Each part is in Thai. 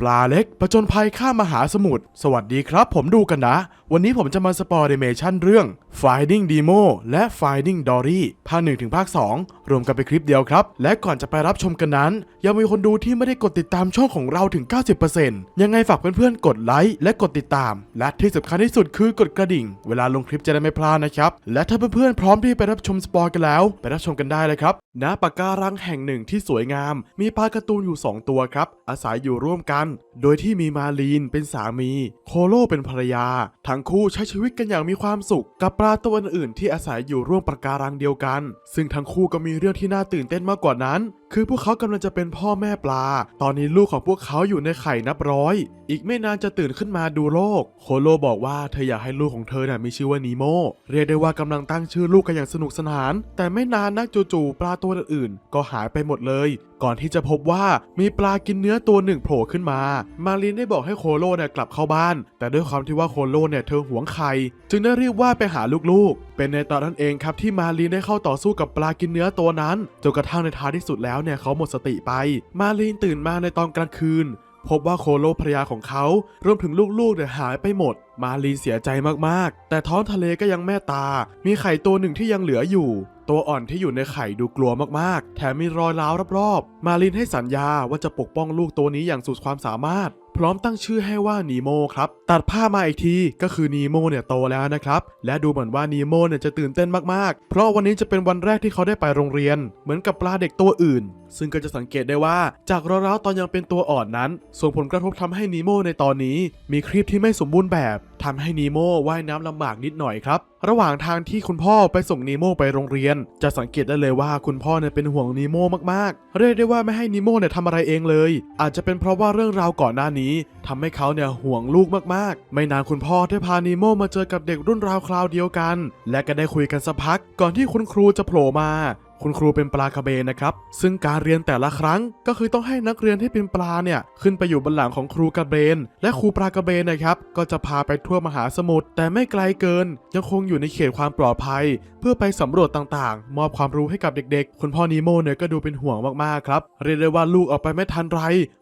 ปลาเล็กประจนภัยข้ามมหาสมุทร สวัสดีครับผมดูกันนะ วันนี้ผมจะมาสปอร์ดิเมชันเรื่อง Finding Demo และ Finding Dory ภาค1ถึงภาค 2 รวมกันเป็นคลิปเดียวครับ และก่อนจะไปรับชมกันนั้น ยังมีคนดูที่ไม่ได้กดติดตามช่องของเราถึง 90%ยังไงฝากเพื่อนๆ กดไลค์และกดติดตาม และที่สำคัญที่สุดคือกดกระดิ่ง เวลาลงคลิปจะได้ไม่พลาดนะครับ และถ้าเพื่อนๆพร้อมที่ไปรับชมสปอยกันแล้ว ไปรับชมกันได้เลยครับณปะการังแห่งหนึ่งที่สวยงาม มีปลาการ์ตูนอยู่ 2 ตัวครับอาศัยอยู่ร่วมกันโดยที่มีมาลีนเป็นสามี โคโลเป็นภรรยา ทั้งคู่ใช้ชีวิตกันอย่างมีความสุข กับปลาตัวอื่นๆที่อาศัยอยู่ร่วมปะการังเดียวกัน ซึ่งทั้งคู่ก็มีเรื่องที่น่าตื่นเต้นมากกว่านั้น คือพวกเขากำลังจะเป็นพ่อแม่ปลา ตอนนี้ลูกของพวกเขาอยู่ในไข่นับร้อย อีกไม่นานจะตื่นขึ้นมาดูโลก โคโลบอกว่าเธออยากให้ลูกของเธอน่ะมีชื่อว่านีโมเรียกได้ว่ากำลังตั้งชื่อลูกกันอย่างสนุกสนาน แต่ไม่นานนักจู่ๆปลาตัวอื่นๆก็หายไปหมดเลย ก่อนที่จะพบว่ามีปลากินเนื้อตัวหนึ่งโผล่ขึ้นมา มารีนได้บอกให้โคโลเนี่ยกลับเข้าบ้าน แต่ด้วยความที่ว่าโคโลเนี่ยเธอหวงไข่จึงได้รีบว่ายไปหาลูกๆ เป็นในตอนนั้นเองครับที่มารีนได้เข้าต่อสู้กับปลากินเนื้อตัวนั้นจนกระทั่งในท้ายที่สุดแล้วเนี่ยเขาหมดสติไป มารีนตื่นมาในตอนกลางคืน พบว่าโคโลภรรยาของเขารวมถึงลูกๆเนี่ยหายไปหมด มาลีเสียใจมากๆ แต่ท้องทะเลก็ยังแม่ตา มีไข่ตัวหนึ่งที่ยังเหลืออยู่ ตัวอ่อนที่อยู่ในไข่ดูกลัวมากๆ แถมมีรอยร้าวรอบๆ มาลินให้สัญญาว่าจะปกป้องลูกตัวนี้อย่างสุดความสามารถ พร้อมตั้งชื่อให้ว่านีโมครับ ตัดผ้ามาอีกทีก็คือนีโมเนี่ยโตแล้วนะครับ และดูเหมือนว่านีโมเนี่ยจะตื่นเต้นมากๆ เพราะวันนี้จะเป็นวันแรกที่เขาได้ไปโรงเรียน เหมือนกับปลาเด็กตัวอื่น ซึ่งก็จะสังเกตได้ว่าจากรอยร้าวตอนยังเป็นตัวอ่อนนั้น ส่งผลกระทบทำให้นีโมในตอนนี้ มีครีบที่ไม่สมบูรณ์แบบ ทำให้นีโมว่ายน้ำลำบากนิดหน่อยครับ ระหว่างทางที่คุณพ่อไปส่งนีโมไปโรงเรียน จะสังเกตได้เลยว่าคุณพ่อเนี่ยเป็นห่วงนีโมมากๆ เรียกได้ว่าไม่ให้นีโมเนี่ยทำอะไรเองเลย อาจจะเป็นเพราะว่าเรื่องราวก่อนหน้านี้ทำให้เขาเนี่ยห่วงลูกมากๆ ไม่นานคุณพ่อได้พานีโมมาเจอกับเด็กรุ่นราวคราวเดียวกัน และก็ได้คุยกันสักพัก ก่อนที่คุณครูจะโผล่มา คุณครูเป็นปลากระเบนนะครับ ซึ่งการเรียนแต่ละครั้งก็คือต้องให้นักเรียนที่เป็นปลาเนี่ยขึ้นไปอยู่บนหลังของครูกระเบน และครูปลากระเบนนะครับก็จะพาไปทั่วมหาสมุทรแต่ไม่ไกลเกิน ยังคงอยู่ในเขตความปลอดภัย เพื่อไปสำรวจต่างๆ มอบความรู้ให้กับเด็กๆ คุณพ่อนีโมเนี่ยก็ดูเป็นห่วงมากๆครับเรียกได้ว่าลูกออกไปไม่ทันไร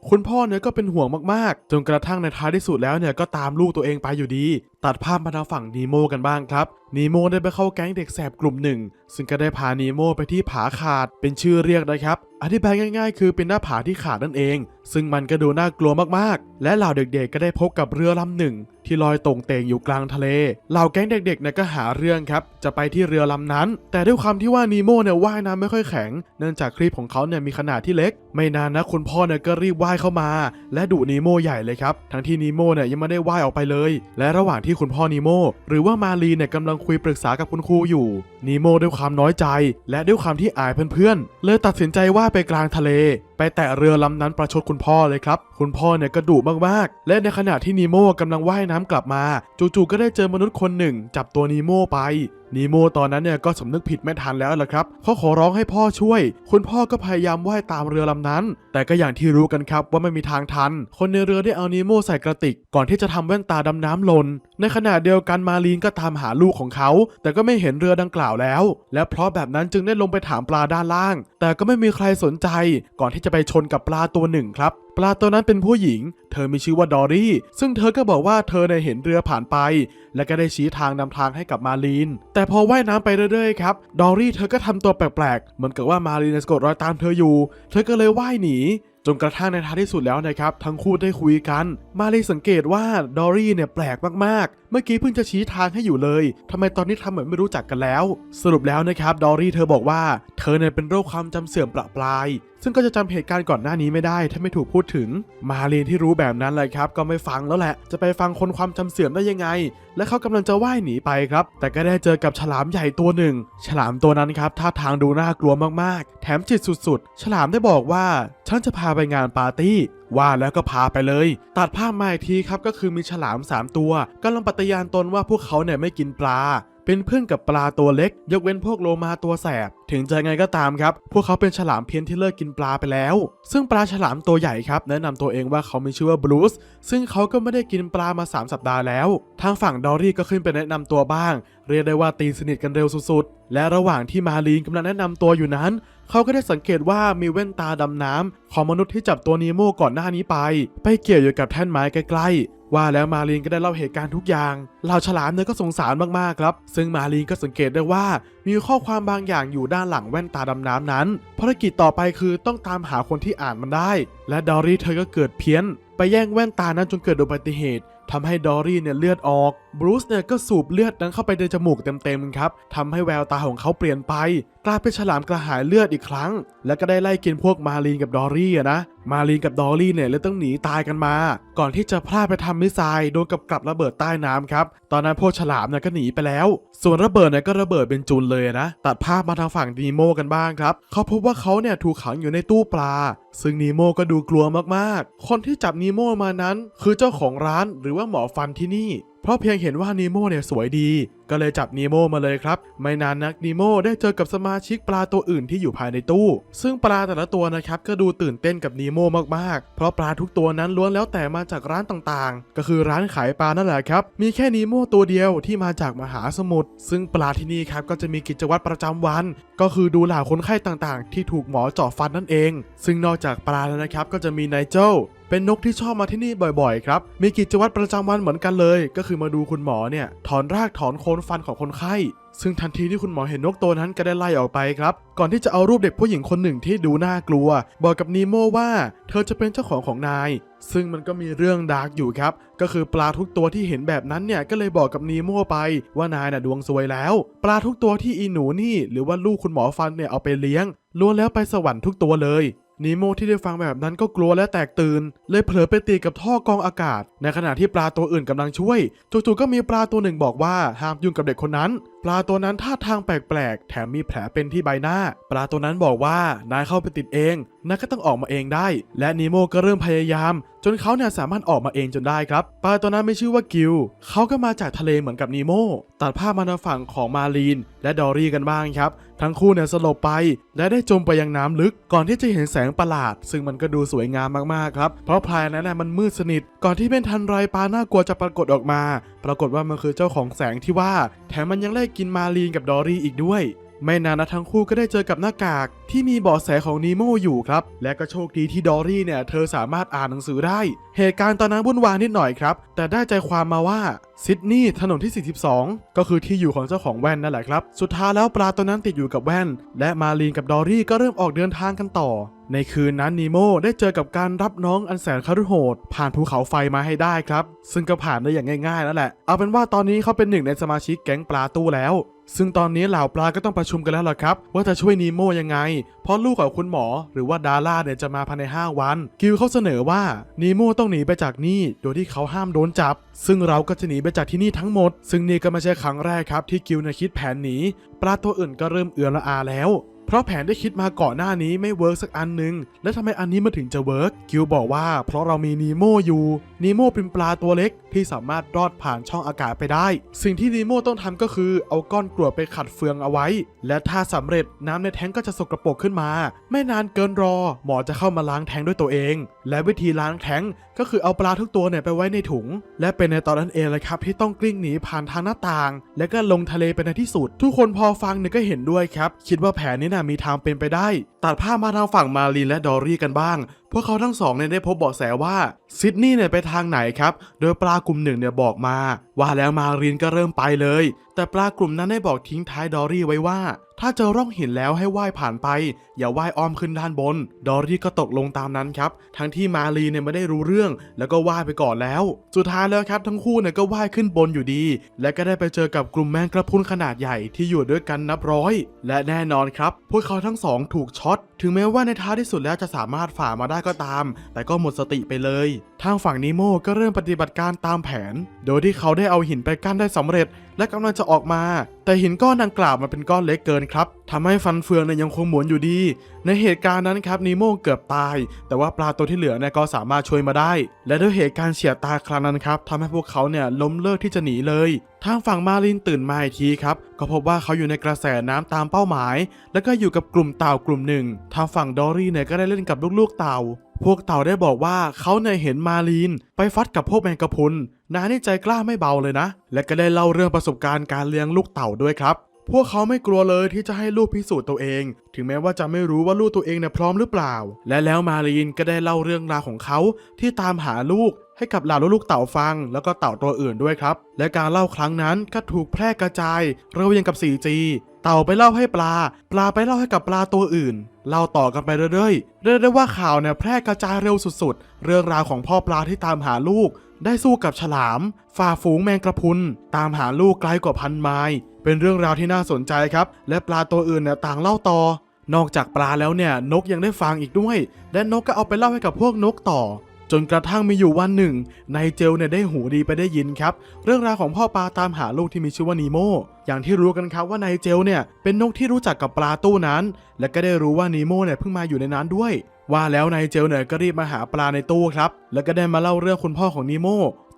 คุณพ่อเนี่ยก็เป็นห่วงมากๆ จนกระทั่งในท้ายที่สุดแล้วเนี่ยก็ตามลูกตัวเองไปอยู่ดี ตัดภาพมาทางฝั่งนีโมกันบ้างครับนีโมได้ไปเข้าแก๊งเด็กแสบกลุ่มหนึ่งซึ่งก็ได้พานีโมไปที่ผาขาดเป็นชื่อเรียกนะครับอธิบายง่ายๆ คือเป็นหน้าผาที่ขาดนั่นเอง ซึ่งมันก็ดูน่ากลัวมากๆ และเหล่าเด็กๆ ก็ได้พบกับเรือลำหนึ่ง ที่ลอยตรงเตงอยู่กลางทะเล เหล่าแก๊งเด็กๆเนี่ยก็หาเรื่องครับ จะไปที่เรือลำนั้น แต่ด้วยความที่ว่านีโมเนี่ยว่ายน้ำไม่ค่อยแข็ง เนื่องจากครีบของเขาเนี่ยมีขนาดที่เล็ก ไม่นานนะคุณพ่อเนี่ยก็รีบว่ายเข้ามา และดุนีโมใหญ่เลยครับ ทั้งที่นีโมเนี่ยยังไม่ได้ว่ายออกไปเลย และระหว่างที่คุณพ่อนีโมหรือว่ามาลีเนี่ยกำลังคุยปรึกษากับคุณครูอยู่ นีโมด้วยความน้อยใจ และด้วยความที่อายเพื่อนๆ เลยตัดสินใจว่ายไปกลางทะเล ไปแตะเรือลำนั้นประชดคุณพ่อเลยครับ คุณพ่อเนี่ยก็ดุมากๆ และในขณะที่นีโม่กำลังว่ายน้ำกลับมา จู่ๆก็ได้เจอมนุษย์คนหนึ่ง จับตัวนีโม่ไปนีโมตอนนั้นเนี่ยก็สำนึกผิดไม่ทันแล้วล่ะครับเขาขอร้องให้พ่อช่วย คุณพ่อก็พยายามว่ายตามเรือลำนั้น แต่ก็อย่างที่รู้กันครับว่าไม่มีทางทัน คนในเรือได้เอานีโมใส่กระติก ก่อนที่จะทำแว่นตาดำน้ำหล่นในขณะเดียวกันมาลีนก็ตามหาลูกของเขา แต่ก็ไม่เห็นเรือดังกล่าวแล้ว และเพราะแบบนั้นจึงได้ลงไปถามปลาด้านล่าง แต่ก็ไม่มีใครสนใจ ก่อนที่จะไปชนกับปลาตัวหนึ่งครับ ปลาตัวนั้นเป็นผู้หญิง เธอมีชื่อว่าดอรี่ ซึ่งเธอก็บอกว่าเธอเนี่ยเห็นเรือผ่านไป และก็ได้ชี้ทางนำทางให้กับมาลีน แต่พอว่ายน้ำไปเรื่อยๆครับ ดอรี่เธอก็ทำตัวแปลกๆ เหมือนกับว่ามาลีนสะกดรอยตามเธออยู่ เธอก็เลยว่ายหนีจนกระทั่งในท้ายที่สุดแล้วนะครับ ทั้งคู่ได้คุยกัน มาลีสังเกตว่าดอรี่เนี่ยแปลกมากๆเมื่อกี้เพิ่งจะชี้ทางให้อยู่เลยทำไมตอนนี้ทำเหมือนไม่รู้จักกันแล้ว สรุปแล้วนะครับ ดอรี่เธอบอกว่า เธอเนี่ยเป็นโรคความจำเสื่อมประปราย ซึ่งก็จะจำเหตุการณ์ก่อนหน้านี้ไม่ได้ ถ้าไม่ถูกพูดถึง มาลีนที่รู้แบบนั้นเลยครับ ก็ไม่ฟังแล้วแหละ จะไปฟังคนความจำเสื่อมได้ยังไง และเขากำลังจะว่ายหนีไปครับ แต่ก็ได้เจอกับฉลามใหญ่ตัวหนึ่ง ฉลามตัวนั้นครับท่าทางดูน่ากลัวมากๆ แถมจิตสุดๆ ฉลามได้บอกว่าฉันจะพาไปงานปาร์ตี้ว่าแล้วก็พาไปเลย ตัดภาพมาอีกทีครับก็คือมีฉลาม 3 ตัวกำลังปฏิญาณตนว่าพวกเขาเนี่ยไม่กินปลา เป็นเพื่อนกับปลาตัวเล็ก ยกเว้นพวกโลมาตัวแสบ ถึงจะไงก็ตามครับ พวกเขาเป็นฉลามเพี้ยนที่เลิกกินปลาไปแล้ว ซึ่งปลาฉลามตัวใหญ่ครับ แนะนำตัวเองว่าเขามีชื่อว่าบรูซซึ่งเขาก็ไม่ได้กินปลามา 3 สัปดาห์แล้ว ทางฝั่งดอรี่ก็ขึ้นไปแนะนำตัวบ้าง เรียกได้ว่าตีสนิทกันเร็วสุดๆและระหว่างที่มาลีนกำลังแนะนำตัวอยู่นั้น เขาก็ได้สังเกตว่ามีแว่นตาดำน้ำของมนุษย์ที่จับตัวนีโมก่อนหน้านี้ไป ไปเกี่ยวอยู่กับแท่นไม้ใกล้ๆ ว่าแล้วมารีนก็ได้เล่าเหตุการณ์ทุกอย่างเหล่าฉลามเนี่ยก็สงสารมากๆครับ ซึ่งมารีนก็สังเกตได้ว่ามีข้อความบางอย่างอยู่ด้านหลังแว่นตาดำน้ำนั้น ภารกิจต่อไปคือต้องตามหาคนที่อ่านมันได้ และดอรี่เธอก็เกิดเพี้ยน ไปแย่งแว่นตานั้นจนเกิดอุบัติเหตุทำให้ดอรี่เนี่ยเลือดออก บรูซเนี่ยก็สูบเลือดนั้นเข้าไปในจมูกเต็มๆครับทำให้แววตาของเขาเปลี่ยนไป กลายเป็นฉลามกระหายเลือดอีกครั้ง แล้วก็ได้ไล่กินพวกมารีนกับดอรี่อะนะมารีนกับดอรี่เนี่ยเลยต้องหนีตายกันมา ก่อนที่จะพลาดไปทำมิสไซล์โดนกับกลับระเบิดใต้น้ำครับ ตอนนั้นพวกฉลามเนี่ยก็หนีไปแล้ว ส่วนระเบิดเนี่ยก็ระเบิดเป็นจุนเลยนะ ตัดภาพมาทางฝั่งนีโมกันบ้างครับ เขาพบว่าเขาเนี่ยถูกขังอยู่ในตู้ปลา ซึ่งนีโมก็ดูกลัวมากๆ คนที่จับนีโมมานั้น คือเจ้าของร้านหรือว่าหมอฟันที่นี่ เพราะเพียงเห็นว่านีโมเนี่ยสวยดี ก็เลยจับนีโมมาเลยครับ ไม่นานนักนีโมได้เจอกับสมาชิกปลาตัวอื่นที่อยู่ภายในตู้ ซึ่งปลาแต่ละตัวนะครับก็ดูตื่นเต้นกับนีโมมากๆ เพราะปลาทุกตัวนั้นล้วนแล้วแต่มาจากร้านต่างๆ ก็คือร้านขายปลานั่นแหละครับ มีแค่นีโมตัวเดียวที่มาจากมหาสมุทร ซึ่งปลาที่นี่ครับก็จะมีกิจวัตรประจำวัน ก็คือดูแลคนไข้ต่างๆ ที่ถูกหมอเจาะฟันนั่นเอง ซึ่งนอกจากปลาแล้วนะครับก็จะมีไนเจล เป็นนกที่ชอบมาที่นี่บ่อยๆ ครับ มีกิจวัตรประจำวันเหมือนกันเลย ก็คือมาดูคุณหมอเนี่ย ถอนรากถอนโคนฟันของคนไข้ ซึ่งทันทีที่คุณหมอเห็นนกตัวนั้นก็ได้ไล่ออกไปครับ ก่อนที่จะเอารูปเด็กผู้หญิงคนหนึ่งที่ดูน่ากลัว บอกกับนีโมว่า เธอจะเป็นเจ้าของของนาย ซึ่งมันก็มีเรื่องดาร์กอยู่ครับ ก็คือปลาทุกตัวที่เห็นแบบนั้นเนี่ยก็เลยบอกกับนีโมไปว่านายน่ะดวงซวยแล้ว ปลาทุกตัวที่อีหนูนี่ หรือว่าลูกคุณหมอฟันเนี่ยเอาไปเลี้ยงล้วนแล้วไปสวรรค์ทุกตัวเลย นีโมที่ได้ฟังแบบนั้นก็กลัวและแตกตื่น เลยเผลอไปตีกับท่อกองอากาศ ในขณะที่ปลาตัวอื่นกำลังช่วยจู่ๆก็มีปลาตัวหนึ่งบอกว่าห้ามยุ่งกับเด็กคนนั้น ปลาตัวนั้นท่าทางแปลกๆ แถมมีแผลเป็นที่ใบหน้า ปลาตัวนั้นบอกว่านายเข้าไปติดเองนายก็ต้องออกมาเองได้ และนีโมก็เริ่มพยายาม จนเขาเนี่ยสามารถออกมาเองจนได้ครับ ปลาตัวนั้นไม่ชื่อว่ากิลเขาก็มาจากทะเลเหมือนกับนีโมตัดภาพมาทางฝั่งของมารีน และดอรี่กันบ้างครับ ทั้งคู่เนี่ยสลบไป และได้จมไปยังน้ำลึก ก่อนที่จะเห็นแสงประหลาด ซึ่งมันก็ดูสวยงามมากๆครับ เพราะพลายนั้นน่ะมันมืดสนิท ก่อนที่เป็นทันไรปลาน่ากลัวจะปรากฏออกมา ปรากฏว่ามันคือเจ้าของแสงที่ว่า แถมมันยังไล่กินมาลีนกับดอรี่อีกด้วย ไม่นานนะทั้งคู่ก็ได้เจอกับหน้ากากที่มีเบาะแสของนีโมอยู่ครับ และก็โชคดีที่ดอรี่เนี่ยเธอสามารถอ่านหนังสือได้ เหตุการณ์ตอนนั้นวุ่นวายนิดหน่อยครับ แต่ได้ใจความมาว่าซิดนีย์ถนนที่ 42 ก็คือที่อยู่ของเจ้าของแว่นนั่นแหละครับ สุดท้ายแล้วปลาตัวนั้นติดอยู่กับแว่น และมารีนกับดอรี่ก็เริ่มออกเดินทางกันต่อ ในคืนนั้นนีโมได้เจอกับการรับน้องอันแสนคารุโหด ผ่านภูเขาไฟมาให้ได้ครับ ซึ่งก็ผ่านได้อย่างง่ายๆนั่นแหละ เอาเป็นว่าตอนนี้เขาเป็นหนึ่งในสมาชิกแก๊งปลาตู้แล้ว ซึ่งตอนนี้เหล่าปลาก็ต้องประชุมกันแล้วล่ะครับ ว่าจะช่วยนีโมยังไง เพราะลูกของคุณหมอหรือว่าดาร่าเนี่ยจะมาภายใน 5 วัน กิลเขาเสนอว่านีโมต้องหนีไปจากนี่โดยที่เขาห้ามโดนจับ ซึ่งเราก็จะหนีไปจากที่นี่ทั้งหมด ซึ่งนี่ก็ไม่ใช่ครั้งแรกครับที่กิลเนี่ยคิดแผนหนีปลาตัวอื่นก็เริ่มเอือละอาแล้ว เพราะแผนที่คิดมาก่อนหน้านี้ไม่เวิร์กสักอันหนึง แล้วทำไมอันนี้มันถึงจะเวิร์กกิลบอกว่าเพราะเรามีนีโมอยู่นีโมเป็นปลาตัวเล็กที่สามารถรอดผ่านช่องอากาศไปได้ สิ่งที่นีโมต้องทำก็คือเอาก้อนกรวดไปขัดเฟืองเอาไว้ และถ้าสำเร็จน้ำในแทงก็จะสกรปรกขึ้นมา ไม่นานเกินรอ หมอจะเข้ามาล้างแทงด้วยตัวเอง และวิธีล้างแทงก็คือเอาปลาทุกตัวเนี่ยไปไว้ในถุง และเป็นในตอนนั้นเองเลยครับที่ต้องกลิ้งหนีผ่านทางหน้าต่าง และก็ลงทะเลไปในที่สุด ทุกคนพอฟังเนี่ยก็เห็นด้วยครับ คิดว่าแผนนี้น่ะมีทางเป็นไปได้ ตัดภาพมาทางฝั่งมารีนและดอรี่กันบ้าง วกเขาทั้งสองเนี่ยได้พบเบาะแสว่าซิดนีย์เนี่ยไปทางไหนครับ โดยปลากลุ่มหนึ่งเนี่ยบอกมา ว่าแล้วมารีนก็เริ่มไปเลย แต่ปลากลุ่มนั้นได้บอกทิ้งท้ายดอรี่ไว้ว่า ถ้าเจอร่องหินแล้วให้ว่ายผ่านไป อย่าว่ายอ้อมขึ้นด้านบน ดอรี่ก็ตกลงตามนั้นครับ ทั้งที่มารีเนี่ยไม่ได้รู้เรื่อง แล้วก็ว่ายไปก่อนแล้ว สุดท้ายแล้วครับทั้งคู่เนี่ยก็ว่ายขึ้นบนอยู่ดี และก็ได้ไปเจอกับกลุ่มแมงกระพุนขนาดใหญ่ที่อยู่ด้วยกันนับร้อย และแน่นอนครับ พวกเขาทั้งสองถูกช็อตถึงแม้ว่าในท้ายที่สุดแล้วจะสามารถฝ่ามาได้ก็ตาม แต่ก็หมดสติไปเลย ทางฝั่งนิโมก็เริ่มปฏิบัติการตามแผน โดยที่เขาได้เอาหินไปกั้นได้สำเร็จ และกำลังจะออกมา แต่หินก้อนดังกล่าวมันเป็นก้อนเล็กเกินครับทำให้ฟันเฟืองเนี่ยยังคงหมุนอยู่ดี ในเหตุการณ์นั้นครับนีโมเกือบตาย แต่ว่าปลาตัวที่เหลือเนี่ยก็สามารถช่วยมาได้ และด้วยเหตุการณ์เฉียดตาครั้งนั้นครับทำให้พวกเขาเนี่ยล้มเลิกที่จะหนีเลย ทางฝั่งมารินตื่นมาอีกทีครับก็พบว่าเขาอยู่ในกระแสน้ำตามเป้าหมาย แล้วก็อยู่กับกลุ่มเต่ากลุ่มหนึ่ง ทางฝั่งดอรี่เนี่ยก็ได้เล่นกับลูกๆเต่า พวกเต่าได้บอกว่าเขาเนี่ยเห็นมารีน ไปฟัดกับพวกแมงกะพรุนนานี่ใจกล้าไม่เบาเลยนะ และก็ได้เล่าเรื่องประสบการณ์การเลี้ยงลูกเต่าด้วยครับ พวกเขาไม่กลัวเลยที่จะให้ลูกพิสูจน์ตัวเอง ถึงแม้ว่าจะไม่รู้ว่าลูกตัวเองเนี่ยพร้อมหรือเปล่า และแล้วมารีนก็ได้เล่าเรื่องราวของเขาที่ตามหาลูกให้กับเหล่าลูกเต่าฟัง แล้วก็เต่าตัวอื่นด้วยครับ และการเล่าครั้งนั้นก็ถูกแพร่กระจายเร็วยังกับ 4G เต่าไปเล่าให้ปลา ปลาไปเล่าให้กับปลาตัวอื่น เล่าต่อกันไปเรื่อยๆ เรียกได้ว่าข่าวเนี่ยแพร่กระจายเร็วสุดๆ เรื่องราวของพ่อปลาที่ตามหาลูก ได้สู้กับฉลาม ฝ่าฝูงแมงกระพุน ตามหาลูกไกลกว่าพันไมล์ เป็นเรื่องราวที่น่าสนใจครับ และปลาตัวอื่นเนี่ยต่างเล่าต่อ นอกจากปลาแล้วเนี่ยนกยังได้ฟังอีกด้วย และนกก็เอาไปเล่าให้กับพวกนกต่อ จนกระทั่งมีอยู่วันหนึ่งนายเจลเนี่ยได้หูดีไปได้ยินครับ เรื่องราวของพ่อปลาตามหาลูกที่มีชื่อว่านีโมอย่างที่รู้กันครับว่านายเจลเนี่ยเป็นนกที่รู้จักกับปลาตู้นั้น และก็ได้รู้ว่านีโมเนี่ยเพิ่งมาอยู่ในนั้นด้วย ว่าแล้วนายเจลเนี่ยก็รีบมาหาปลาในตู้ครับ แล้วก็ได้มาเล่าเรื่องคุณพ่อของนีโม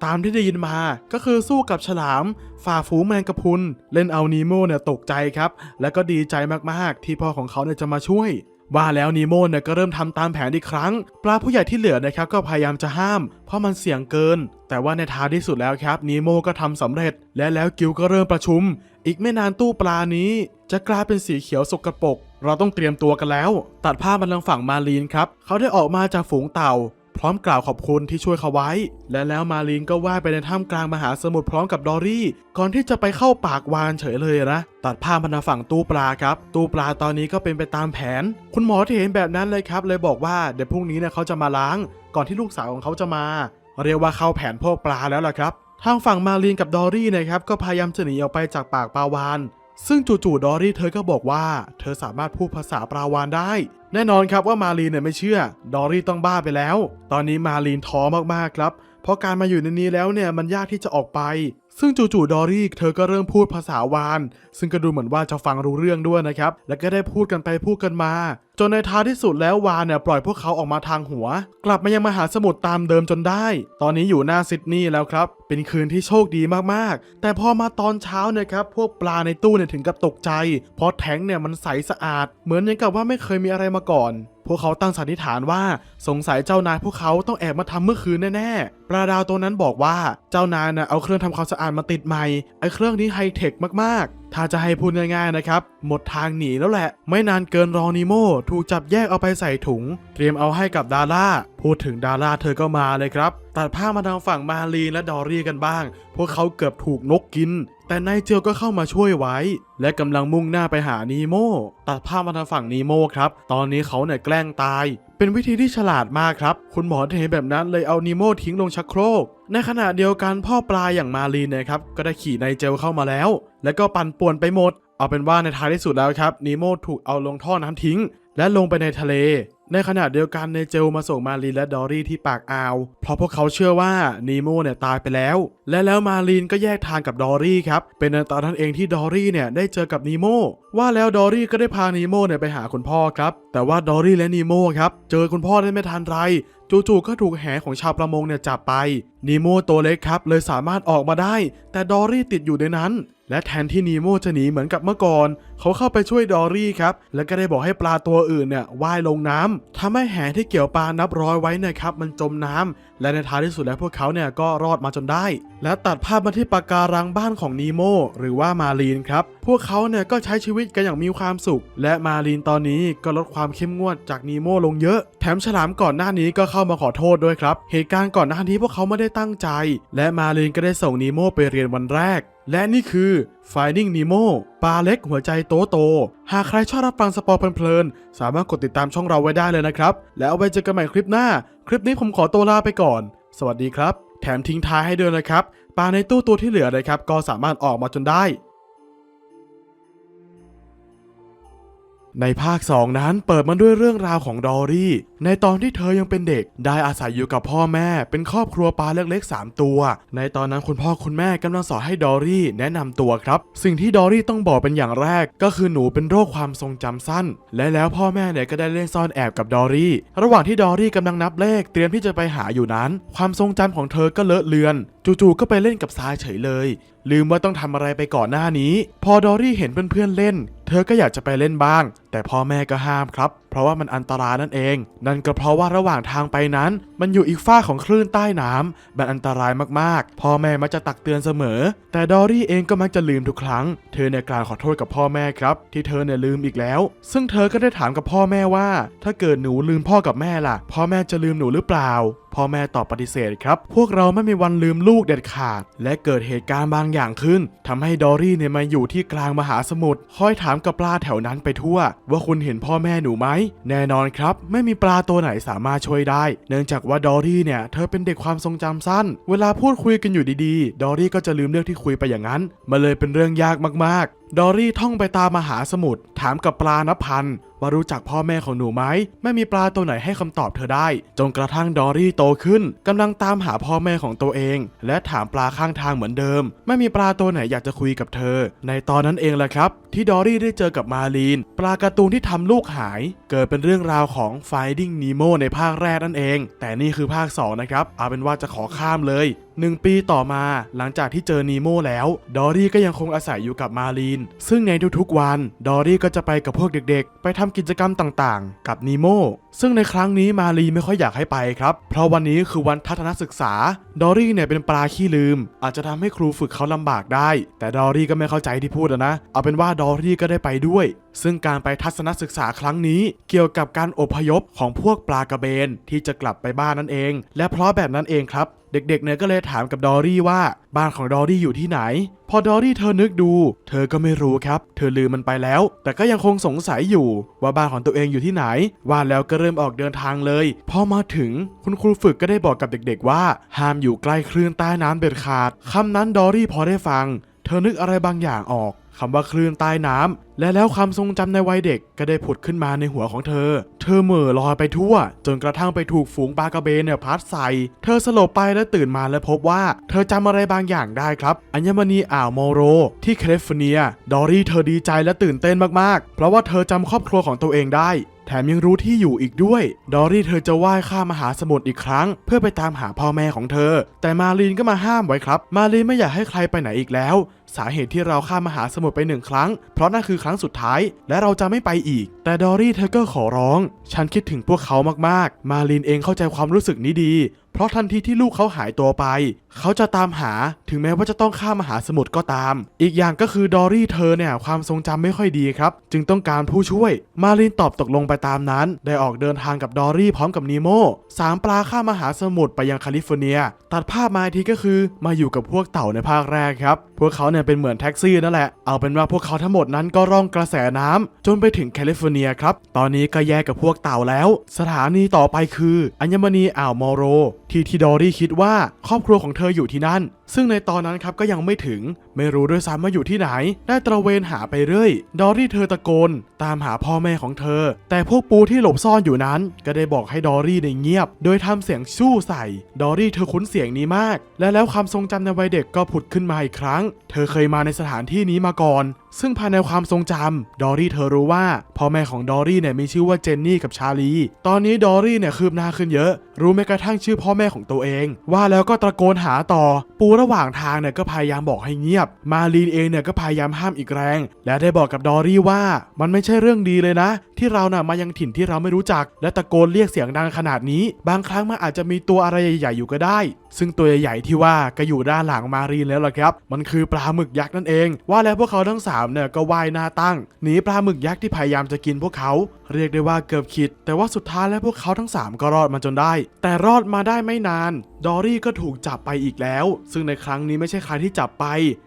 ตามที่ได้ยินมา ก็คือสู้กับฉลาม ฝ่าฝูงแมงกะพุน เล่นเอานีโมเนี่ยตกใจครับ แล้วก็ดีใจมากๆ ที่พ่อของเขาเนี่ยจะมาช่วย ว่าแล้วนีโมเนี่ยก็เริ่มทำตามแผนอีกครั้ง ปลาผู้ใหญ่ที่เหลือนะครับก็พยายามจะห้าม เพราะมันเสี่ยงเกิน แต่ว่าในท้ายที่สุดแล้วครับนีโมก็ทำสำเร็จ และแล้วกิวก็เริ่มประชุม อีกไม่นานตู้ปลานี้ จะกลายเป็นสีเขียวสกรปรกเราต้องเตรียมตัวกันแล้ว ตัดภาพมาทางฝั่งมาลีนครับเขาได้ออกมาจากฝูงเต่า พร้อมกล่าวขอบคุณที่ช่วยเขาไว้ และแล้วมาลีนก็ว่ายไปในท่ามกลางมหาสมุทรพร้อมกับดอรี่ ก่อนที่จะไปเข้าปากวานเฉยเลยนะ ตัดภาพมาทาฝั่งตู้ปลาครับ ตู้ปลาตอนนี้ก็เป็นไปตามแผน คุณหมอที่เห็นแบบนั้นเลยครับ เลยบอกว่าเดี๋ยวพรุ่งนี้เนี่ยเขาจะมาล้าง ก่อนที่ลูกสาวของเขาจะมา เรียกว่าเข้าแผนพวกปลาแล้วล่ะครับทางฝั่งมาลีนกับดอรี่นะครับก็พยายามจะหนีออกไปจากปากปลาวาน ซึ่งจู่ๆดอรี่เธอก็บอกว่า เธอสามารถพูดภาษาปลาวานได้ แน่นอนครับว่ามาลีนเนี่ยไม่เชื่อ ดอรี่ต้องบ้าไปแล้ว ตอนนี้มาลีนท้อมากๆครับ เพราะการมาอยู่ในนี้แล้วเนี่ยมันยากที่จะออกไป ซึ่งจู่ๆดอรี่เธอก็เริ่มพูดภาษาวาน ซึ่งก็ดูเหมือนว่าจะฟังรู้เรื่องด้วยนะครับ และก็ได้พูดกันไปพูดกันมา จนในท้ายที่สุดแล้ววานเนี่ยปล่อยพวกเขาออกมาทางหัว กลับมายังมหาสมุทรตามเดิมจนได้ ตอนนี้อยู่หน้าซิดนีย์แล้วครับ เป็นคืนที่โชคดีมากๆ แต่พอมาตอนเช้าเนี่ยครับพวกปลาในตู้เนี่ยถึงกับตกใจ เพราะแท้งเนี่ยมันใสสะอาด เหมือนอย่างกับว่าไม่เคยมีอะไรมาก่อนพวกเขาตั้งสันนิษฐานว่าสงสัยเจ้านายพวกเขาต้องแอบมาทำเมื่อคืนแน่ๆ ปลาดาวตัวนั้นบอกว่าเจ้านายน่ะเอาเครื่องทำความสะอาดมาติดใหม่ไอ้เครื่องนี้ไฮเทคมาก ถ้าจะให้พูดง่ายๆนะครับ หมดทางหนีแล้วแหละ ไม่นานเกินรอนิโมถูกจับแยกเอาไปใส่ถุง เตรียมเอาให้กับดาร่า พูดถึงดาร่าเธอก็มาเลยครับ ตัดผ้ามาทางฝั่งมาลีและดอรี่กันบ้าง พวกเขาเกือบถูกนกกิน แต่นายเจลก็เข้ามาช่วยไว้ และกำลังมุ่งหน้าไปหานีโมตัดภาพมาทางฝั่งนีโมครับ ตอนนี้เขาเนี่ยแกล้งตาย เป็นวิธีที่ฉลาดมากครับ คุณหมอเห็นแบบนั้นเลยเอานีโมทิ้งลงชักโครก ในขณะเดียวกันพ่อปลาอย่างมาลีนนะครับก็ได้ขี่นายเจลเข้ามาแล้ว แล้วก็ปั่นป่วนไปหมด เอาเป็นว่าในท้ายที่สุดแล้วครับนีโมถูกเอาลงท่อน้ำทิ้ง และลงไปในทะเล ในขณะเดียวกันในเจลมาส่งมาลีนและดอรี่ที่ปากอ่าว เพราะพวกเขาเชื่อว่านีโมเนี่ยตายไปแล้ว และแล้วมาลีนก็แยกทางกับดอรี่ครับ เป็นในตอนนั้นเองที่ดอรี่เนี่ยได้เจอกับนีโมว่าแล้วดอรี่ก็ได้พานีโมเนี่ยไปหาคุณพ่อครับ แต่ว่าดอรี่และนีโมครับเจอคุณพ่อได้ไม่ทันไร จู่ๆก็ถูกแหของชาวประมงเนี่ยจับไปนีโมตัวเล็กครับเลยสามารถออกมาได้ แต่ดอรี่ติดอยู่ในนั้น และแทนที่นีโมจะหนีเหมือนกับเมื่อก่อน เขาเข้าไปช่วยดอรี่ครับ แล้วก็ได้บอกให้ปลาตัวอื่นเนี่ยว่ายลงน้ำทำให้แหที่เกี่ยวปลานับร้อยไว้นะครับมันจมน้ำและในท้ายที่สุดแล้วพวกเขาเนี่ยก็รอดมาจนได้ และตัดภาพมาที่ปะการังบ้านของนีโมหรือว่ามาลีนครับพวกเขาเนี่ยก็ใช้ชีวิตกันอย่างมีความสุข และมาลีนตอนนี้ก็ลดความเข้มงวดจากนีโมลงเยอะ แถมฉลามก่อนหน้านี้ก็เข้ามาขอโทษด้วยครับ เหตุการณ์ก่อนหน้านี้พวกเขาไม่ได้ตั้งใจ และมาลีนก็ได้ส่งนีโมไปเรียนวันแรก และนี่คือ Finding Nemo ปลาเล็กหัวใจโตโต หากใครชอบรับฟังสปอร์เพลินๆสามารถกดติดตามช่องเราไว้ได้เลยนะครับ แล้วไว้เจอกันใหม่คลิปหน้า คลิปนี้ผมขอตัวลาไปก่อน สวัสดีครับ แถมทิ้งท้ายให้ด้วยนะครับ ปลาในตู้ตัวที่เหลือนะครับก็สามารถออกมาจนได้ ในภาค 2 นั้นเปิดมาด้วยเรื่องราวของดอรี่ ในตอนที่เธอยังเป็นเด็ก ได้อาศัยอยู่กับพ่อแม่ เป็นครอบครัวปลาเล็กๆ 3 ตัว ในตอนนั้นคุณพ่อคุณแม่กำลังสอนให้ดอรี่แนะนำตัวครับ สิ่งที่ดอรี่ต้องบอกเป็นอย่างแรก ก็คือหนูเป็นโรคความทรงจำสั้น และแล้วพ่อแม่เนี่ยก็ได้เล่นซ่อนแอบกับดอรี่ ระหว่างที่ดอรี่กำลังนับเลขเตรียมที่จะไปหาอยู่นั้น ความทรงจำของเธอก็เลอะเลือน จู่ๆก็ไปเล่นกับทรายเฉยเลย ลืมว่าต้องทำอะไรไปก่อนหน้านี้ พอดอรี่เห็นเพื่อนๆเล่น เธอก็อยากจะไปเล่นบ้าง แต่พ่อแม่ก็ห้ามครับเพราะว่ามันอันตรายนั่นเอง นั่นก็เพราะว่าระหว่างทางไปนั้น มันอยู่อีกฝ้าของคลื่นใต้น้ำมันอันตรายมากๆ พ่อแม่มักจะตักเตือนเสมอ แต่ดอรี่เองก็มักจะลืมทุกครั้ง เธอเนี่ยกล่าวขอโทษกับพ่อแม่ครับ ที่เธอเนี่ยลืมอีกแล้ว ซึ่งเธอก็ได้ถามกับพ่อแม่ว่า ถ้าเกิดหนูลืมพ่อกับแม่ล่ะ พ่อแม่จะลืมหนูหรือเปล่า พ่อแม่ตอบปฏิเสธครับ พวกเราไม่มีวันลืมลูกเด็ดขาด และเกิดเหตุการณ์บางอย่างขึ้นทำให้ดอรี่เนี่ยมาอยู่ที่กลางมหาสมุทรคอยถามกับปลาแถวนั้นไปทั่ว ว่าคุณเห็นพ่อแม่หนูไหม แน่นอนครับ ไม่มีปลาตัวไหนสามารถช่วยได้ เนื่องจากว่าดอรี่เนี่ยเธอเป็นเด็กความทรงจำสั้น เวลาพูดคุยกันอยู่ดีๆ ดอรี่ก็จะลืมเรื่องที่คุยไปอย่างนั้นมันเลยเป็นเรื่องยากมากๆ ดอรี่ท่องไปตามมหาสมุทรถามกับปลานับพันว่ารู้จักพ่อแม่ของหนูไหมไม่มีปลาตัวไหนให้คำตอบเธอได้ จนกระทั่งดอรี่โตขึ้นกำลังตามหาพ่อแม่ของตัวเอง และถามปลาข้างทางเหมือนเดิม ไม่มีปลาตัวไหนอยากจะคุยกับเธอ ในตอนนั้นเองแหละครับ ที่ดอรี่ได้เจอกับมาลีน ปลาการ์ตูนที่ทำลูกหาย เกิดเป็นเรื่องราวของ Finding Nemo ในภาคแรกนั่นเอง แต่นี่คือภาค2นะครับเอาเป็นว่าจะขอข้ามเลย หนึ่งปีต่อมาหลังจากที่เจอนีโมแล้ว ดอรี่ก็ยังคงอาศัยอยู่กับมาลีน ซึ่งในทุกๆวัน ดอรี่ก็จะไปกับพวกเด็กๆ ไปทำกิจกรรมต่างๆ กับนีโมซึ่งในครั้งนี้มาลีไม่ค่อยอยากให้ไปครับ เพราะวันนี้คือวันทัศนศึกษา ดอรี่เนี่ยเป็นปลาขี้ลืม อาจจะทำให้ครูฝึกเขาลำบากได้ แต่ดอรี่ก็ไม่เข้าใจที่พูดนะ เอาเป็นว่าดอรี่ก็ได้ไปด้วย ซึ่งการไปทัศนศึกษาครั้งนี้ เกี่ยวกับการอพยพของพวกปลากระเบนที่จะกลับไปบ้านนั่นเอง และเพราะแบบนั้นเองครับ เด็กๆเนี่ยก็เลยถามกับดอรี่ว่าบ้านของดอรี่อยู่ที่ไหน พอดอรี่เธอนึกดู เธอก็ไม่รู้ครับ เธอลืมมันไปแล้ว แต่ก็ยังคงสงสัยอยู่ ว่าบ้านของตัวเองอยู่ที่ไหน ว่าแล้วก็เริ่มออกเดินทางเลย พอมาถึงคุณครูฝึกก็ได้บอกกับเด็ก ๆ ว่า ห้ามอยู่ใกล้คลื่นใต้น้ำเด็ดขาดคำนั้นดอรี่พอได้ฟัง เธอนึกอะไรบางอย่างออก คำว่าคลื่นใต้น้ำและแล้วความทรงจำในวัยเด็กก็ได้ผุดขึ้นมาในหัวของเธอ เธอเหม่อลอยไปทั่ว จนกระทั่งไปถูกฝูงปลากระเบนเนี่ยพัดใส่ เธอสลบไปและตื่นมาและพบว่า เธอจำอะไรบางอย่างได้ครับ อัญมณีอ่าวโมโร ที่แคลิฟอร์เนีย ดอรี่เธอดีใจและตื่นเต้นมากๆ เพราะว่าเธอจำครอบครัวของตัวเองได้แถมยังรู้ที่อยู่อีกด้วย ดอรี่เธอจะว่ายข้ามมหาสมุทรอีกครั้ง เพื่อไปตามหาพ่อแม่ของเธอ แต่มาลีนก็มาห้ามไว้ครับ มาลีนไม่อยากให้ใครไปไหนอีกแล้ว สาเหตุที่เราข้ามมหาสมุทรไปหนึ่งครั้ง เพราะนั่นคือครั้งสุดท้าย และเราจะไม่ไปอีก แต่ดอรี่เธอก็ขอร้อง ฉันคิดถึงพวกเขามากๆ มาลีนเองเข้าใจความรู้สึกนี้ดี เพราะทันทีที่ลูกเขาหายตัวไป เขาจะตามหาถึงแม้ว่าจะต้องข้ามมหาสมุทรก็ตาม อีกอย่างก็คือดอรี่เธอเนี่ยความทรงจำไม่ค่อยดีครับ จึงต้องการผู้ช่วย มาลินตอบตกลงไปตามนั้น ได้ออกเดินทางกับดอรี่พร้อมกับนีโมสามปลาข้ามมหาสมุทรไปยังแคลิฟอร์เนีย ตัดภาพมาทีก็คือมาอยู่กับพวกเต่าในภาคแรกครับ พวกเขาเนี่ยเป็นเหมือนแท็กซี่นั่นแหละ เอาเป็นว่าพวกเขาทั้งหมดนั้นก็ร่องกระแสน้ำจนไปถึงแคลิฟอร์เนียครับ ตอนนี้ก็แยกกับพวกเต่าแล้ว สถานีต่อไปคือ อัญมณีอ่าวมอโร ที่ที่ดอรี่คิดว่าครอบครัวของเธออยู่ที่นั่น ซึ่งในตอนนั้นครับก็ยังไม่ถึง ไม่รู้ด้วยซ้ำว่าอยู่ที่ไหน ได้ตระเวนหาไปเรื่อย ดอรี่เธอตะโกน ตามหาพ่อแม่ของเธอ แต่พวกปูที่หลบซ่อนอยู่นั้น ก็ได้บอกให้ดอรี่ในเงียบ โดยทำเสียงชู้ใส่ ดอรี่เธอคุ้นเสียงนี้มาก และแล้วความทรงจำในวัยเด็กก็ผุดขึ้นมาอีกครั้ง เธอเคยมาในสถานที่นี้มาก่อนซึ่งภายในความทรงจำดอรี่เธอรู้ว่าพ่อแม่ของดอรี่เนี่ยมีชื่อว่าเจนนี่กับชาลี ตอนนี้ดอรี่เนี่ยคืบหน้าขึ้นเยอะ รู้แม้กระทั่งชื่อพ่อแม่ของตัวเอง ว่าแล้วก็ตะโกนหาต่อ ปูระหว่างทางเนี่ยก็พยายามบอกให้เงียบ มาลีนเองเนี่ยก็พยายามห้ามอีกแรง และได้บอกกับดอรี่ว่า มันไม่ใช่เรื่องดีเลยนะ ที่เราน่ะมายังถิ่นที่เราไม่รู้จัก และตะโกนเรียกเสียงดังขนาดนี้ บางครั้งมันอาจจะมีตัวอะไรใหญ่ๆอยู่ก็ได้ ซึ่งตัวใหญ่ๆที่ว่าก็อยู่ด้านหลังมารีนแล้วล่ะครับ มันคือปลาหมึกยักษ์นั่นเอง ว่าแล้วพวกเขาทั้งสามเนี่ยก็ว่ายหน้าตั้งหนีปลาหมึกยักษ์ที่พยายามจะกินพวกเขา เรียกได้ว่าเกือบขิด แต่ว่าสุดท้ายแล้วพวกเขาทั้ง 3 ก็รอดมาจนได้ แต่รอดมาได้ไม่นาน ดอรี่ก็ถูกจับไปอีกแล้ว ซึ่งในครั้งนี้ไม่ใช่ใครที่จับไป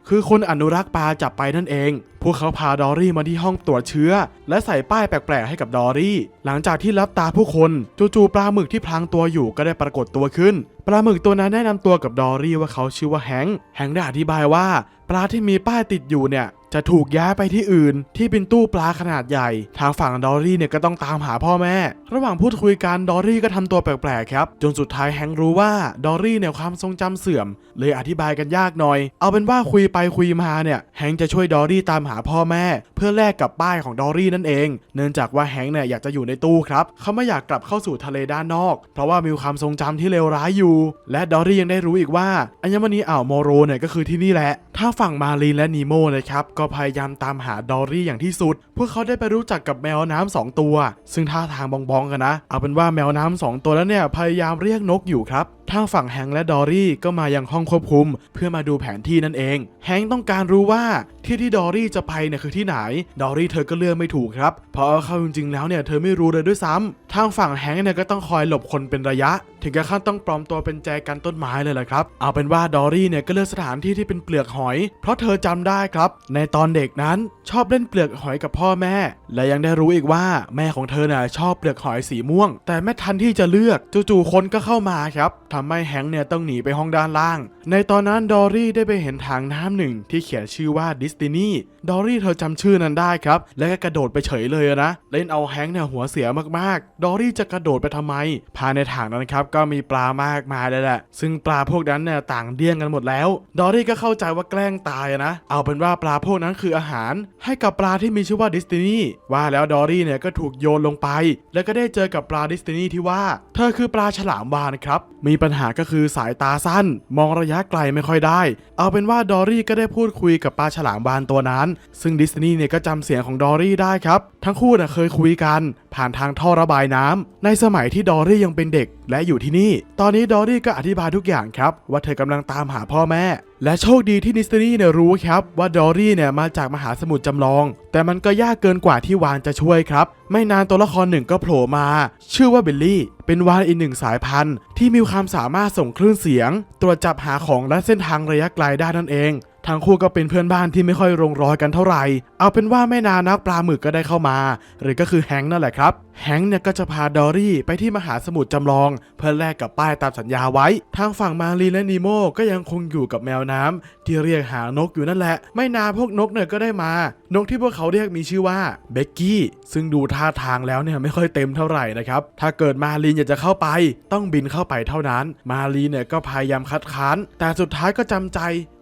คือคนอนุรักษ์ปลาจับไปนั่นเอง พวกเขาพาดอรี่มาที่ห้องตรวจเชื้อ และใส่ป้ายแปลกๆให้กับดอรี่ หลังจากที่รับตาผู้คนจู่ๆปลาหมึกที่พลางตัวอยู่ก็ได้ปรากฏตัวขึ้นปลาหมึกตัวนั้นแนะนำตัวกับดอรี่ว่าเขาชื่อว่าแฮงค์แฮงค์ได้อธิบายว่า ปลาที่มีป้ายติดอยู่เนี่ย จะถูกย้ายไปที่อื่น ที่เป็นตู้ปลาขนาดใหญ่ ทางฝั่งดอรี่เนี่ยก็ต้องตามหาพ่อแม่ ระหว่างพูดคุยกันดอรี่ก็ทำตัวแปลกๆครับ จนสุดท้ายแฮงค์รู้ว่าดอรี่เนี่ยความทรงจำเสื่อม เลยอธิบายกันยากหน่อย เอาเป็นว่าคุยไปคุยมาเนี่ยแฮงค์จะช่วยดอรี่ตามหาพ่อแม่ เพื่อแลกกับป้ายของดอรี่นั่นเอง เนื่องจากว่าแฮงค์เนี่ยอยากจะอยู่ในตู้ครับเขาไม่อยากกลับเข้าสู่ทะเลด้านนอก เพราะว่ามีความทรงจำที่เลวร้ายอยู่ และดอรี่ยังได้รู้อีกว่าอัญมณีอ่าวโมโรเนี่ยก็คือที่นี่แหละ ถ้าฝั่งมารีนและนีโมนะครับกก็พยายามตามหาดอรี่อย่างที่สุด พวกเขาได้ไปรู้จักกับแมวน้ำสองตัว ซึ่งท่าทางบองๆกันนะ เอาเป็นว่าแมวน้ำสองตัวแล้วเนี่ยพยายามเรียกนกอยู่ครับทางฝั่งแฮงและดอรี่ก็มายังห้องควบคุม เพื่อมาดูแผนที่นั่นเอง แฮงต้องการรู้ว่าที่ที่ดอรี่จะไปเนี่ยคือที่ไหน ดอรี่เธอก็เลือกไม่ถูกครับ เพราะเอาเข้าจริงๆแล้วเนี่ยเธอไม่รู้เลยด้วยซ้ำทางฝั่งแฮงเนี่ยก็ต้องคอยหลบคนเป็นระยะ ถึงกับขั้นต้องปลอมตัวเป็นแจกันต้นไม้เลยแหละครับ เอาเป็นว่าดอรี่เนี่ยก็เลือกสถานที่ที่เป็นเปลือกหอย เพราะเธอจำได้ครับ ในตอนเด็กนั้นชอบเล่นเปลือกหอยกับพ่อแม่ และยังได้รู้อีกว่าแม่ของเธอน่ะชอบเปลือกหอยสีม่วง แต่ไม่ทันที่จะเลือกจู่ๆคนก็เข้ามาครับทำให้แฮงค์เนี่ยต้องหนีไปห้องด้านล่าง ในตอนนั้นดอรี่ได้ไปเห็นถังน้ำหนึ่งที่เขียนชื่อว่าดิสตินีดอรี่เธอจำชื่อนั้นได้ครับ และก็กระโดดไปเฉยเลยนะเล่นเอาแฮงค์เนี่ยหัวเสียมากๆ ดอรี่จะกระโดดไปทำไมภายในถังนั้นครับก็มีปลามากมายเลยแหละ ซึ่งปลาพวกนั้นเนี่ยต่างเดี้ยงกันหมดแล้ว ดอรี่ก็เข้าใจว่าแกล้งตายนะ เอาเป็นว่าปลาพวกนั้นคืออาหาร ให้กับปลาที่มีชื่อว่าดิสตินี ว่าแล้วดอรี่เนี่ยก็ถูกโยนลงไป แล้วก็ได้เจอกับปลาดิสตินีที่ว่า เธอคือปลาฉลามวานครับ มีปัญหาก็คือสายตาสั้น มองระยะไกลไม่ค่อยได้ เอาเป็นว่าดอรี่ก็ได้พูดคุยกับปลาฉลามวานตัวนั้น ซึ่งดิสนีย์เนี่ยก็จำเสียงของดอรี่ได้ครับ ทั้งคู่น่ะเคยคุยกัน ผ่านทางท่อระบายน้ำในสมัยที่ดอรี่ยังเป็นเด็กและอยู่ที่นี่ ตอนนี้ดอรี่ก็อธิบายทุกอย่างครับ ว่าเธอกำลังตามหาพ่อแม่ และโชคดีที่ดิสนีย์เนี่ยรู้ครับว่าดอรี่เนี่ยมาจากมหาสมุทรจำลอง แต่มันก็ยากเกินกว่าที่วานจะช่วยครับ ไม่นานตัวละครหนึ่งก็โผล่มา ชื่อว่าเบลลี่ เป็นวานอีกหนึ่งสายพันธุ์ ที่มีความสามารถส่งคลื่นเสียง ตรวจจับหาของและเส้นทางระยะไกลได้นั่นเอง ทั้งคู่ก็เป็นเพื่อนบ้านที่ไม่ค่อยลงรอยกันเท่าไหร่ เอาเป็นว่าไม่นานนักปลาหมึกก็ได้เข้ามา หรือก็คือแฮงค์นั่นแหละครับแฮงค์เนี่ยก็จะพาดอรี่ไปที่มหาสมุทรจำลอง เพื่อแลกกับป้ายตามสัญญาไว้ ทางฝั่งมารีและนีโมก็ยังคงอยู่กับแมวน้ำที่เรียกหานกอยู่นั่นแหละ ไม่นานพวกนกเนี่ยก็ได้มา นกที่พวกเขาเรียกมีชื่อว่าเบกกี้ซึ่งดูท่าทางแล้วเนี่ยไม่ค่อยเต็มเท่าไหร่นะครับถ้าเกิดมารีอยากจะเข้าไป ต้องบินเข้าไปเท่านั้น มารีเนี่ยก็พยายามคัดค้าน แต่สุดท้ายก็จำใจ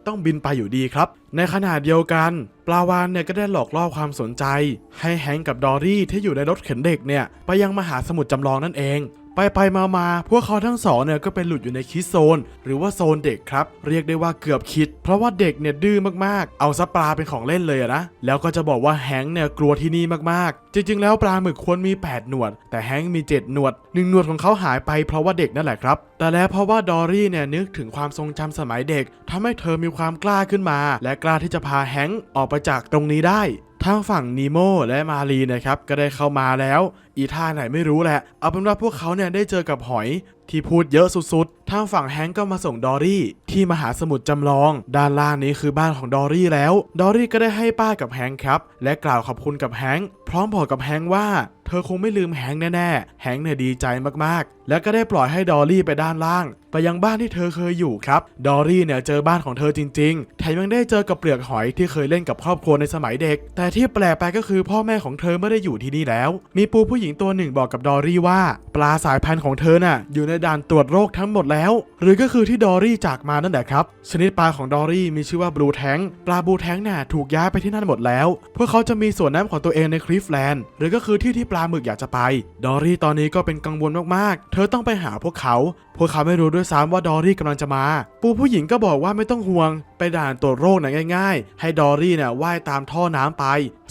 ต้องบินไปอยู่ดีครับ ในขณะเดียวกันปลาวานเนี่ยก็ได้หลอกล่อความสนใจ ให้แฮงกับดอรี่ที่อยู่ในรถเข็นเด็กเนี่ยไปยังมหาสมุทรจำลองนั่นเองไปไปมามาพวกเขาทั้งสองเนี่ยก็เป็นหลุดอยู่ในคิดโซน หรือว่าโซนเด็กครับ เรียกได้ว่าเกือบคิด เพราะว่าเด็กเนี่ยดื้อมากๆ เอาซัปลาเป็นของเล่นเลยนะ แล้วก็จะบอกว่าแฮงเนี่ยกลัวที่นี่มากจริงๆ แล้วปลาหมึกควรมี 8 หนวด แต่แฮงก์มี 7 หนวดหนึ่งหนวดของเขาหายไปเพราะว่าเด็กนั่นแหละครับ แต่แล้วเพราะว่าดอรี่เนี่ยนึกถึงความทรงจำสมัยเด็กทำให้เธอมีความกล้าขึ้นมา และกล้าที่จะพาแฮงก์ออกไปจากตรงนี้ได้ทางฝั่งนีโมและมารีนะครับก็ได้เข้ามาแล้ว อีท่าไหนไม่รู้แหละ เอาเป็นว่าพวกเขาเนี่ยได้เจอกับหอย ที่พูดเยอะสุดๆ ทางฝั่งแฮงก์ก็มาส่งดอรี่ที่มหาสมุทรจำลอง ด้านล่างนี้คือบ้านของดอรี่แล้ว ดอรี่ก็ได้ให้ป้ากับแฮงก์ครับ และกล่าวขอบคุณกับแฮงก์พร้อมบอกกับแฮงก์ว่า เธอคงไม่ลืมแฮงแน่ๆ แฮงเนี่ยดีใจมากๆ แล้วก็ได้ปล่อยให้ดอรี่ไปด้านล่าง ไปยังบ้านที่เธอเคยอยู่ครับ ดอรี่เนี่ยเจอบ้านของเธอจริงๆ แถมยังได้เจอกับเปลือกหอยที่เคยเล่นกับครอบครัวในสมัยเด็ก แต่ที่แปลกไปก็คือพ่อแม่ของเธอไม่ได้อยู่ที่นี่แล้ว มีปูผู้หญิงตัวหนึ่งบอกกับดอรี่ว่า ปลาสายพันธุ์ของเธอน่ะอยู่ในด่านตรวจโรคทั้งหมดแล้ว หรือก็คือที่ดอรี่จากมานั่นแหละครับ ชนิดปลาของดอรี่มีชื่อว่าบลูแทงปลาบลูแทงน่ะถูกย้ายไปที่นั่นหมดแล้ว พวกเขาจะมีส่วนน้ำของตัวเองในคลิฟแลนด์ หรือก็คือที่ที่ปลาาหมึกอยากจะไป ดอรี่ตอนนี้ก็เป็นกังวลมากๆ เธอต้องไปหาพวกเขา พวกเขาไม่รู้ด้วยซ้ำว่าดอรี่กำลังจะมา ปูผู้หญิงก็บอกว่าไม่ต้องห่วง ไปด่านตรวจโรคน่ะง่าย ๆ ให้ดอรี่เนี่ยว่ายตามท่อน้ำไป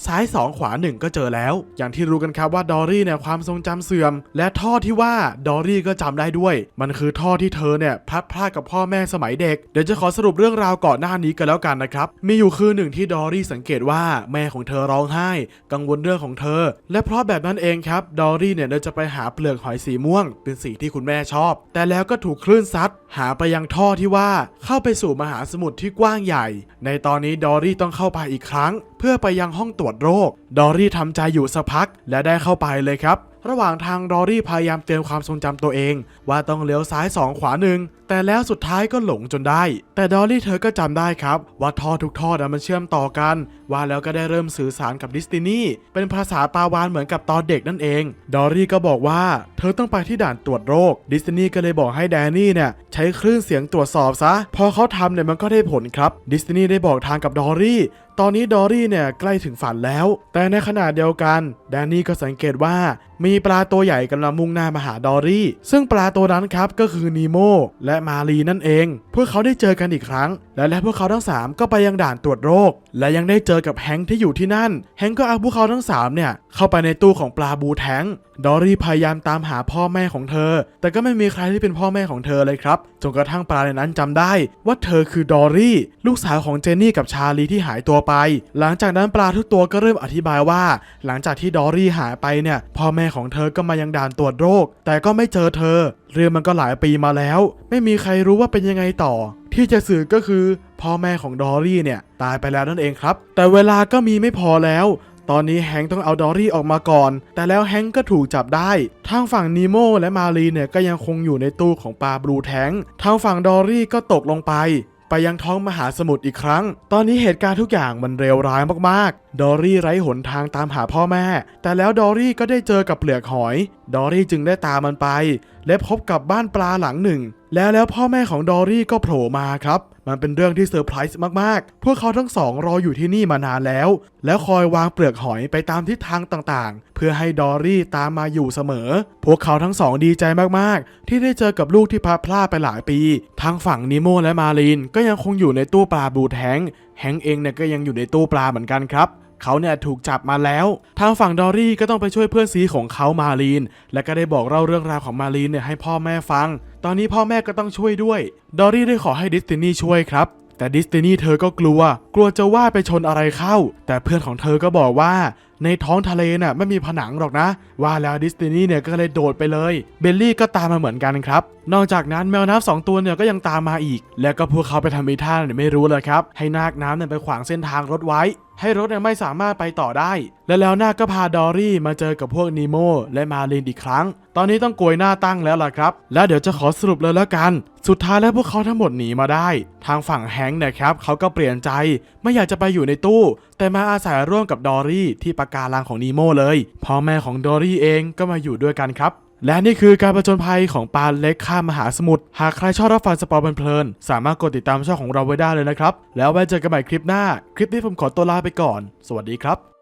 ซ้าย 2 ขวา 1 ก็เจอแล้ว อย่างที่รู้กันครับว่าดอรี่เนี่ยความทรงจำเสื่อม และท่อที่ว่าดอรี่ก็จำได้ด้วย มันคือท่อที่เธอเนี่ยพลัดพรากกับพ่อแม่สมัยเด็ก เดี๋ยวจะขอสรุปเรื่องราวก่อนหน้านี้กันแล้วกันนะครับ มีอยู่คืนหนึ่งที่ดอรี่สังเกตว่าแม่ของเธอร้องไห้ กังวลเรื่องของเธอ และเพราะแบบนั้นเองครับดอรี่เนี่ยเดินจะไปหาเปลือกหอยสีม่วง เป็นสีที่คุณแม่ชอบ แต่แล้วก็ถูกคลื่นซัดหาไปยังท่อที่ว่าเข้าไปสู่มหาสมุทรที่กว้างใหญ่ ในตอนนี้ดอรี่ต้องเข้าไปอีกครั้งเพื่อไปยังห้องตรวจโรค ดอรี่ทำใจอยู่สักพักและได้เข้าไปเลยครับระหว่างทางดอรี่พยายามเตือนความทรงจำตัวเอง ว่าต้องเลี้ยวซ้ายสองขวาหนึ่งแต่แล้วสุดท้ายก็หลงจนได้ แต่ดอรี่เธอก็จำได้ครับ ว่าท่อทุกท่อนะมันเชื่อมต่อกัน ว่าแล้วก็ได้เริ่มสื่อสารกับดิสตินีเป็นภาษาปาวานเหมือนกับตอนเด็กนั่นเอง ดอรี่ก็บอกว่า เธอต้องไปที่ด่านตรวจโรค ดิสตินีก็เลยบอกให้แดนนี่เนี่ยใช้คลื่นเสียงตรวจสอบซะ พอเขาทำเนี่ยมันก็ได้ผลครับ ดิสตินีได้บอกทางกับดอรี่ ตอนนี้ดอรี่เนี่ยใกล้ถึงฝันแล้ว แต่ในขณะเดียวกันแดนนี่ก็สังเกตว่ามีปลาตัวใหญ่กำลังมุ่งหน้ามาหาดอรี่ ซึ่งปลาตัวนั้นครับก็คือนีโมและมารีนั่นเอง พวกเขาได้เจอกันอีกครั้ง และและพวกเขาทั้งสามก็ไปยังด่านตรวจโรค และยังได้เจอกับแฮงค์ที่อยู่ที่นั่น แฮงค์ก็เอาพวกเขาทั้งสามเนี่ยเข้าไปในตู้ของปลาบูแทงดอรี่พยายามตามหาพ่อแม่ของเธอ แต่ก็ไม่มีใครที่เป็นพ่อแม่ของเธอเลยครับจนกระทั่งปลาในนั้นจำได้ ว่าเธอคือดอรี่ ลูกสาวของเจนนี่กับชาลีที่หายตัวไป หลังจากนั้นปลาทุกตัวก็เริ่มอธิบายว่า หลังจากที่ดอรี่หายไปเนี่ยพ่อแม่ของเธอก็มายังด่านตรวจโรค แต่ก็ไม่เจอเธอ เรื่องมันก็หลายปีมาแล้ว ไม่มีใครรู้ว่าเป็นยังไงต่อ ที่จะสื่อก็คือพ่อแม่ของดอรี่เนี่ยตายไปแล้วนั่นเองครับ แต่เวลาก็มีไม่พอแล้ว ตอนนี้แฮงต้องเอาดอรี่ออกมาก่อน แต่แล้วแฮงก็ถูกจับได้ทางฝั่งนีโมและมารีเนี่ยก็ยังคงอยู่ในตู้ของปลาบลูแทงค์ทางฝั่งดอรี่ก็ตกลงไป ไปยังท้องมหาสมุทรอีกครั้ง ตอนนี้เหตุการณ์ทุกอย่างมันเลวร้ายมากๆ ดอรี่ไร้หนทางตามหาพ่อแม่ แต่แล้วดอรี่ก็ได้เจอกับเปลือกหอย ดอรี่จึงได้ตามมันไป และพบกับบ้านปลาหลังหนึ่ง แล้วแล้วพ่อแม่ของดอรี่ก็โผล่มาครับ มันเป็นเรื่องที่เซอร์ไพรส์มากๆ พวกเขาทั้งสองรออยู่ที่นี่มานานแล้ว แล้วคอยวางเปลือกหอยไปตามทิศทางต่างๆ เพื่อให้ดอรี่ตามมาอยู่เสมอ พวกเขาทั้งสองดีใจมากๆ ที่ได้เจอกับลูกที่พลัดพรากไปหลายปี ทางฝั่งนิโมและมารีนก็ยังคงอยู่ในตู้ปลาบูแทงค์แฮงค์เองเนี่ยก็ยังอยู่ในตู้ปลาเหมือนกันครับเขาเนี่ยถูกจับมาแล้ว ทางฝั่งดอรี่ก็ต้องไปช่วยเพื่อนซีของเขามารีน และก็ได้บอกเล่าเรื่องราวของมารีนเนี่ยให้พ่อแม่ฟัง ตอนนี้พ่อแม่ก็ต้องช่วยด้วย ดอรี่ได้ขอให้ดิสตินีช่วยครับ แต่ดิสตินีเธอก็กลัว กลัวจะว่าไปชนอะไรเข้า แต่เพื่อนของเธอก็บอกว่า ในท้องทะเลน่ะไม่มีผนังหรอกนะ ว่าแล้วดิสตินีเนี่ยก็เลยโดดไปเลย เบลลี่ก็ตามมาเหมือนกันครับ นอกจากนั้นแมวน้ำสองตัวเนี่ยก็ยังตามมาอีก แล้วก็พวกเขาไปทำอีท่าเนี่ยไม่รู้เลยครับ ให้นาคน้ำเนี่ยไปขวางเส้นทางรถไว้ ให้รถเนี่ยไม่สามารถไปต่อได้ และแล้วนาคก็พาดอรี่มาเจอกับพวกนีโมและมาลินอีกครั้ง ตอนนี้ต้องโกยหน้าตั้งแล้วล่ะครับ แล้วเดี๋ยวจะขอสรุปเลยแล้วกัน สุดท้ายแล้วพวกเขาทั้งหมดหนีมาได้ ทางฝั่งแฮงค์เนะครับเขาก็เปลี่ยนใจ ไม่อยากจะไปอยู่ในตู้ แต่มาอาศัยร่วมกับดอรี่ที่ปะการังของนีโมเลย พ่อแม่ของดอรี่เองก็มาอยู่ด้วยกันครับ และนี่คือการประจนภัยของปลาเล็กข้ามมหาสมุทร หากใครชอบรับฟังสปอร์เพลินๆสามารถกดติดตามช่องของเราไว้ได้เลยนะครับ แล้วไว้เจอกันใหม่คลิปหน้า คลิปนี้ผมขอตัวลาไปก่อน สวัสดีครับ